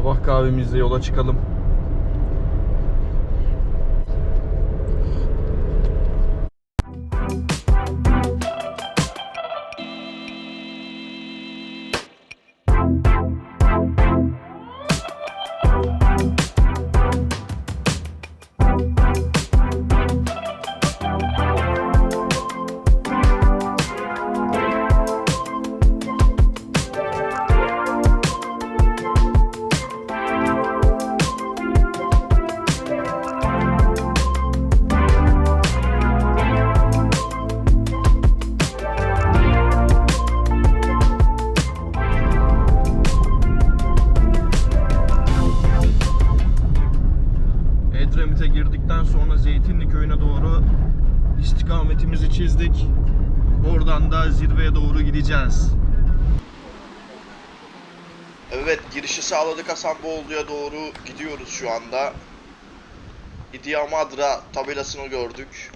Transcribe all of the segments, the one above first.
Sabah kahvemizde yola çıkalım. Edremit'e girdikten sonra Zeytinli köyüne doğru istikametimizi çizdik. Oradan da zirveye doğru gideceğiz. Evet girişi sağladık Hasanboğlu'ya doğru gidiyoruz şu anda. İdiamadra tabelasını gördük.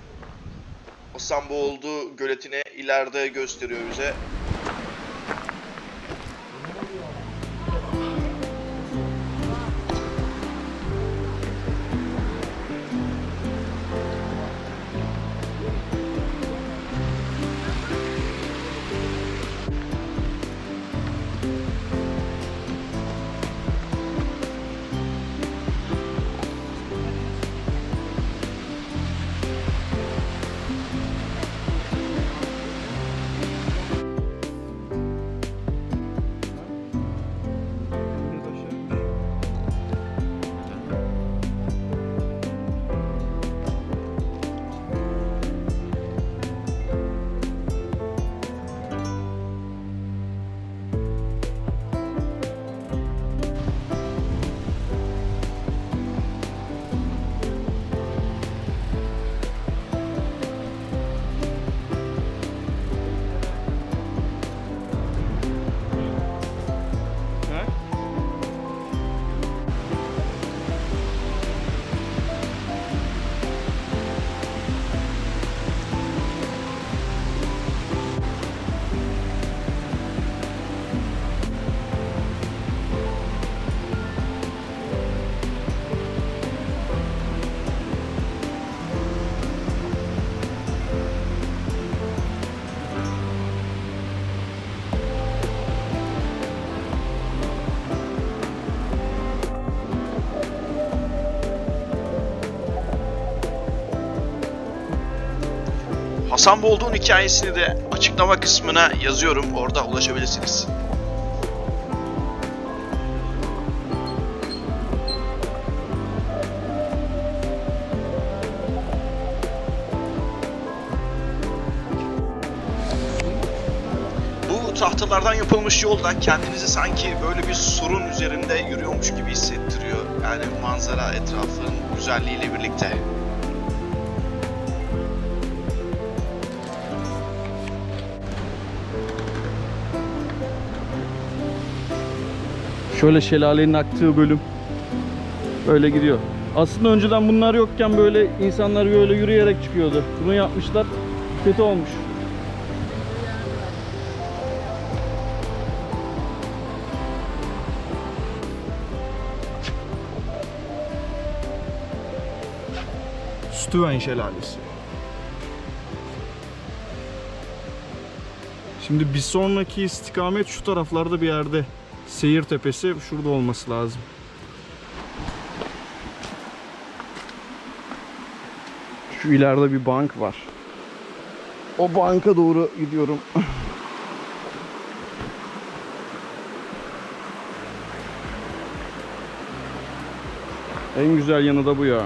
Hasanboğlu göletini ileride gösteriyor bize. Hasanboğlu'nun hikayesini de açıklama kısmına yazıyorum. Orada ulaşabilirsiniz. Tahtalardan yapılmış yolda kendinizi sanki böyle bir surun üzerinde yürüyormuş gibi hissettiriyor. Yani manzara etrafın güzelliğiyle birlikte. Şöyle şelalenin aktığı bölüm. Böyle gidiyor. Aslında önceden bunlar yokken böyle insanlar böyle yürüyerek çıkıyordu. Bunu yapmışlar. Kötü olmuş. Stüven Şelalesi. Şimdi bir sonraki istikamet şu taraflarda bir yerde. Seyir tepesi şurada olması lazım. Şu ileride bir bank var. O banka doğru gidiyorum. en güzel yanı da bu ya.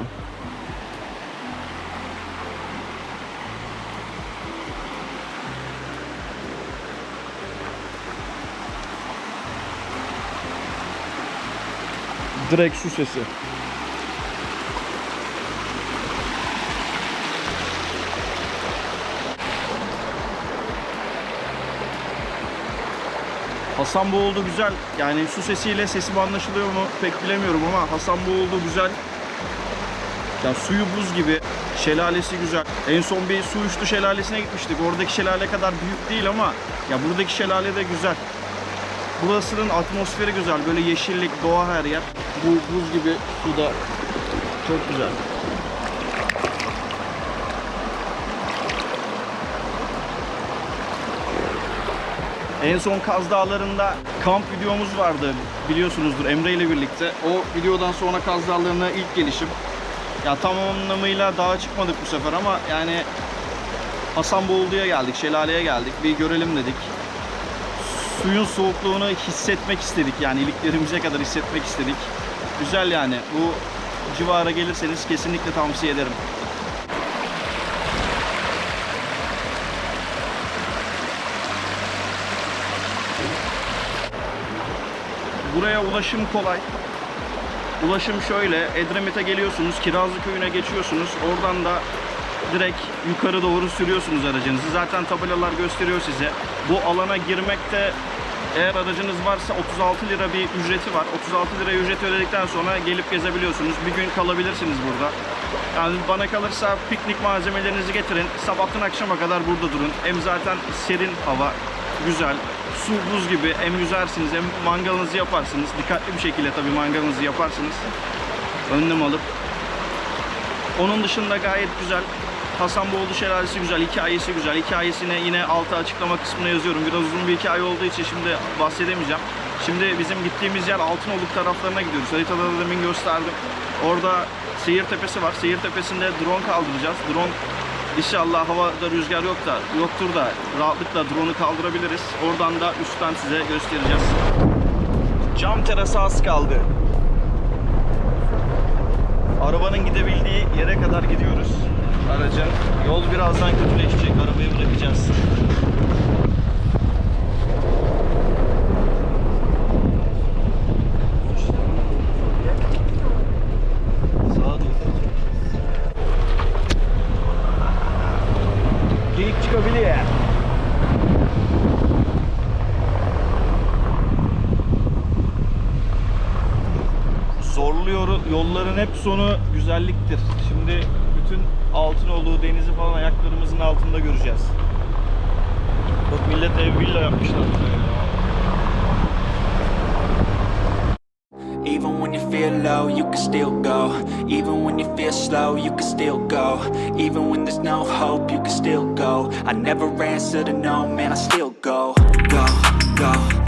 Direkt su sesi. Hasanboğlu güzel. Yani su sesiyle sesim anlaşılıyor mu pek bilemiyorum ama Hasanboğlu güzel. Yani suyu buz gibi. Şelalesi güzel. En son bir su üstü şelalesine gitmiştik. Oradaki şelale kadar büyük değil ama ya buradaki şelale de güzel. Burasının atmosferi güzel. Böyle yeşillik, doğa her yer. Bu buz gibi suda çok güzel. En son Kaz Dağları'nda kamp videomuz vardı biliyorsunuzdur Emre ile birlikte. O videodan sonra Kaz Dağları'na ilk gelişim. Ya tam anlamıyla dağa çıkmadık bu sefer ama yani Hasanboğuldu'ya geldik, şelaleye geldik. Bir görelim dedik. Suyun soğukluğunu hissetmek istedik yani iliklerimize kadar hissetmek istedik. Güzel yani. Bu civara gelirseniz kesinlikle tavsiye ederim. Buraya ulaşım kolay. Ulaşım şöyle, Edremit'e geliyorsunuz, Kirazlı Köyü'ne geçiyorsunuz. Oradan da direkt yukarı doğru sürüyorsunuz aracınızı. Zaten tabelalar gösteriyor size. Bu alana girmekte eğer aracınız varsa 36 lira bir ücreti var. 36 lira ücreti ödedikten sonra gelip gezebiliyorsunuz. Bir gün kalabilirsiniz burada. Yani bana kalırsa piknik malzemelerinizi getirin. Sabahtan akşama kadar burada durun. Hem zaten serin hava, güzel. Su buz gibi hem yüzersiniz hem mangalınızı yaparsınız. Dikkatli bir şekilde tabii mangalınızı yaparsınız. Önlem alıp. Onun dışında gayet güzel. Hasanboğlu Şelalesi güzel, hikayesi güzel. Hikayesini yine alta açıklama kısmına yazıyorum. Biraz uzun bir hikaye olduğu için şimdi bahsedemeyeceğim. Şimdi bizim gittiğimiz yer Altınoluk taraflarına gidiyoruz. Haritada da demin gösterdim. Orada Seyir Tepesi var. Seyir Tepesi'nde drone kaldıracağız. Drone İnşallah havada rüzgar yok da yoktur da rahatlıkla drone'u kaldırabiliriz. Oradan da üstten size göstereceğiz. Cam terası az kaldı. Arabanın gidebildiği yere kadar gidiyoruz. Aracın. Yol birazdan kötüleşecek. Arabayı bırakacağız. Zorluyor yolların hep sonu güzelliktir. Şimdi bütün Altınoluk denizi falan ayaklarımızın altında göreceğiz. Bak millet ev villa yapmışlar. Even when you feel low, you can still go. Even when you feel slow, you can still go. Even when there's no hope, you can still go. I never answer to no, man, I still go, go, go,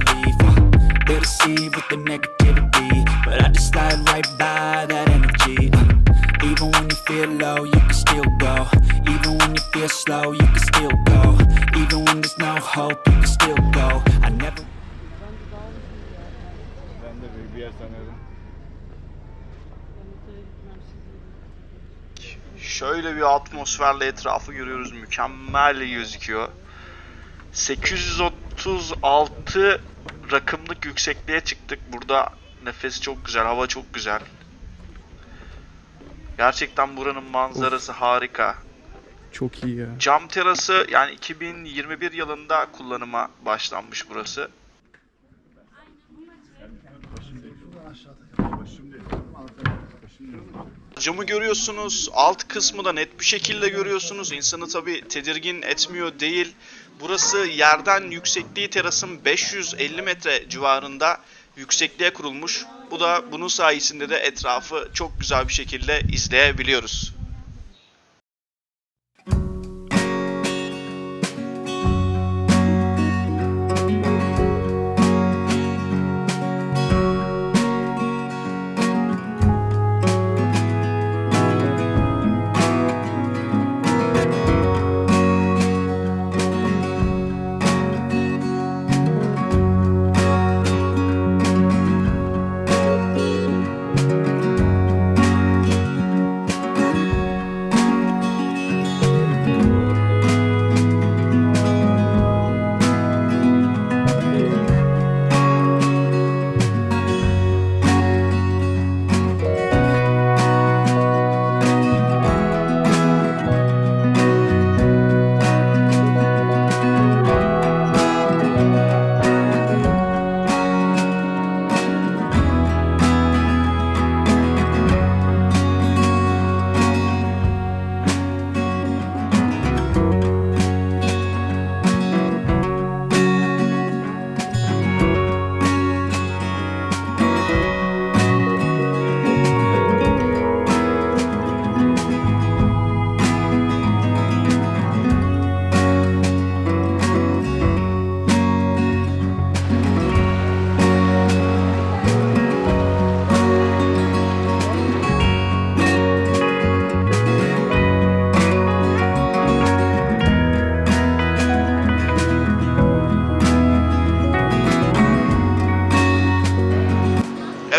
they deceive with the negativity, but I just slide right by that energy. Uh, even when you feel low, you can still go. Even when you feel slow, you can still go. Even when there's no hope, you can still go. I never. Ben de bir yer sanıyordum. Şöyle bir atmosferle etrafı görüyoruz. Mükemmel gözüküyor. 836 rakımlık yüksekliğe çıktık. Burada nefes çok güzel, hava çok güzel. Gerçekten buranın manzarası harika. Çok iyi ya. Cam terası yani 2021 yılında kullanıma başlanmış burası. Camı görüyorsunuz, alt kısmı da net bir şekilde görüyorsunuz. İnsanı tabi tedirgin etmiyor değil. Burası yerden yüksekliği terasın 550 metre civarında yüksekliğe kurulmuş. Bu da bunun sayesinde de etrafı çok güzel bir şekilde izleyebiliyoruz.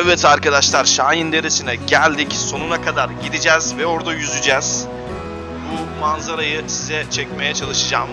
Evet arkadaşlar Şahin Deresi'ne geldik. Sonuna kadar gideceğiz ve orada yüzeceğiz. Bu manzarayı size çekmeye çalışacağım.